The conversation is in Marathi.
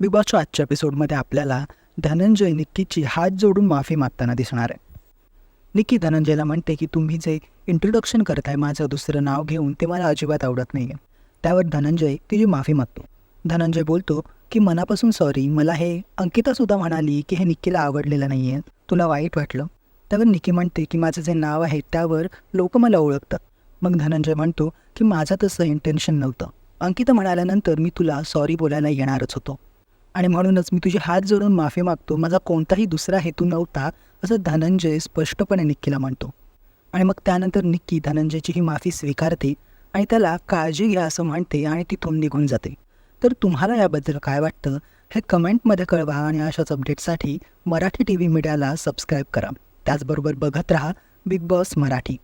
बिग बॉसच्या आजच्या एपिसोडमध्ये आपल्याला धनंजय निक्कीची हात जोडून माफी मागताना दिसणार आहे. निक्की धनंजयला म्हणते की तुम्ही जे इंट्रोडक्शन करताय माझं दुसरं नाव घेऊन ते मला अजिबात आवडत नाही आहे त्यावर धनंजय तिची माफी मागतो. धनंजय बोलतो की मनापासून सॉरी मला हे अंकितासुद्धा म्हणाली की हे निक्कीला आवडलेलं नाही आहे तुला वाईट वाटलं? त्यावर निक्की म्हणते की माझं जे नाव आहे त्यावर लोक मला ओळखतात. मग धनंजय म्हणतो की माझं तसं इंटेन्शन नव्हतं. अंकिता म्हणाल्यानंतर मी तुला सॉरी बोलायला येणारच होतो. आणि म्हणूनच मी तुझे हात जोडून माफी मागतो. माझा कोणताही दुसरा हेतू नव्हता असं धनंजय स्पष्टपणे निक्कीला म्हणतो. आणि मग त्यानंतर निक्की धनंजयची ही माफी स्वीकारते आणि त्याला काळजी घ्या असं म्हणते आणि तिथून निघून जाते. तर तुम्हाला याबद्दल काय वाटतं हे कमेंटमध्ये कळवा आणि अशाच अपडेटसाठी मराठी टी व्ही मीडियाला सबस्क्राईब करा. त्याचबरोबर बघत राहा बिग बॉस मराठी.